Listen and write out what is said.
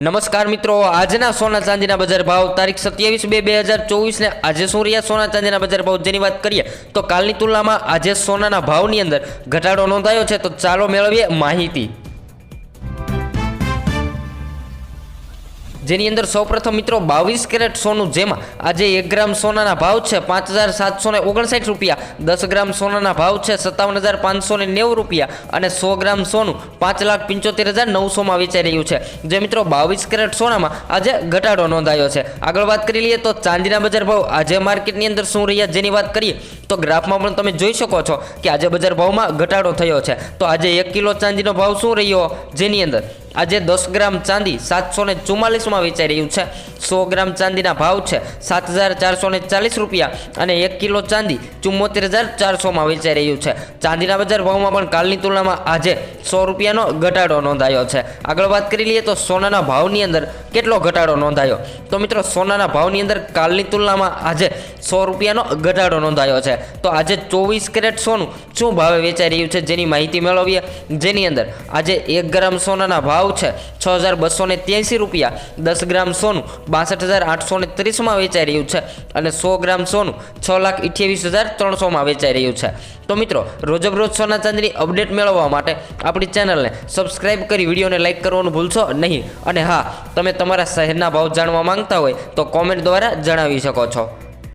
નમસ્કાર મિત્રો, આજના સોના ચાંદીના બજાર ભાવ તારીખ સત્યાવીસ બે બે હજાર ચોવીસને આજે શું રહ્યા સોના ચાંદીના બજાર ભાવ? જેની વાત કરીએ, તો કાલની તુલનામાં આજે સોનાના ભાવની અંદર ઘટાડો નોંધાયો છે. તો ચાલો મેળવીએ માહિતી. જેની અંદર સૌપ્રથમ મિત્રો બાવીસ કેરેટ સોનું, જેમાં આજે એક ગ્રામ સોનાના ભાવ છે પાંચ હજાર સાતસો ને ઓગણસાઠ રૂપિયા, દસ ગ્રામ સોનાના ભાવ છે સત્તાવન હજાર પાંચસો ને નેવું રૂપિયા અને સો ગ્રામ સોનું પાંચ લાખ પંચોતેર હજાર નવસોમાં વેચાઈ રહ્યું છે. જે મિત્રો બાવીસ કેરેટ સોનામાં આજે ઘટાડો નોંધાયો છે. આગળ વાત કરી લઈએ તો ચાંદીના બજાર ભાવ. આજે માર્કેટની અંદર શું રહ્યા જેની વાત કરીએ તો ગ્રાફમાં પણ તમે જોઈ શકો છો કે આજે બજાર ભાવમાં ઘટાડો થયો છે. તો આજે એક કિલો ચાંદીનો ભાવ શું રહ્યો? જેની અંદર આજે દસ ગ્રામ ચાંદી સાતસો ને ચુમ્માલીસમાં વેચાઈ રહ્યું છે. સો ગ્રામ ચાંદીના ભાવ છે સાત હજાર ચારસો ને ચાલીસ રૂપિયા અને એક કિલો ચાંદી ચુમ્મોતેર હજાર ચારસોમાં વેચાઈ રહ્યું છે. ચાંદીના બજાર ભાવમાં પણ કાલની તુલનામાં આજે સો રૂપિયાનો ઘટાડો નોંધાયો છે. આગળ વાત કરી લઈએ તો સોનાના ભાવની અંદર કેટલો ઘટાડો નોંધાયો? તો મિત્રો, સોનાના ભાવની અંદર કાલની તુલનામાં આજે સો રૂપિયાનો ઘટાડો નોંધાયો છે. તો આજે ચોવીસ કેરેટ સોનું શું ભાવે વેચાઈ રહ્યું છે? જેની માહિતી મેળવીએ. જેની અંદર આજે એક ગ્રામ સોનાના ભાવ છે. છ હજાર બસો ને રૂપિયા. દસ ગ્રામ સોનું બાસઠ હજાર આઠસો ને ત્રીસમાં વેચાઈ રહ્યું છે અને સો ગ્રામ સોનું છ લાખ અઠ્યાવીસ હજાર ત્રણસોમાં વેચાઈ રહ્યું છે. તો મિત્રો, રોજબરોજ સોના ચાંદીની અપડેટ મેળવવા માટે આપણી ચેનલને સબસ્ક્રાઇબ કરી, વિડીયોને લાઇક કરવાનું ભૂલશો નહીં. અને હા, તમે તમારા શહેરના ભાવ જાણવા માંગતા હોય તો કોમેન્ટ દ્વારા જણાવી શકો છો.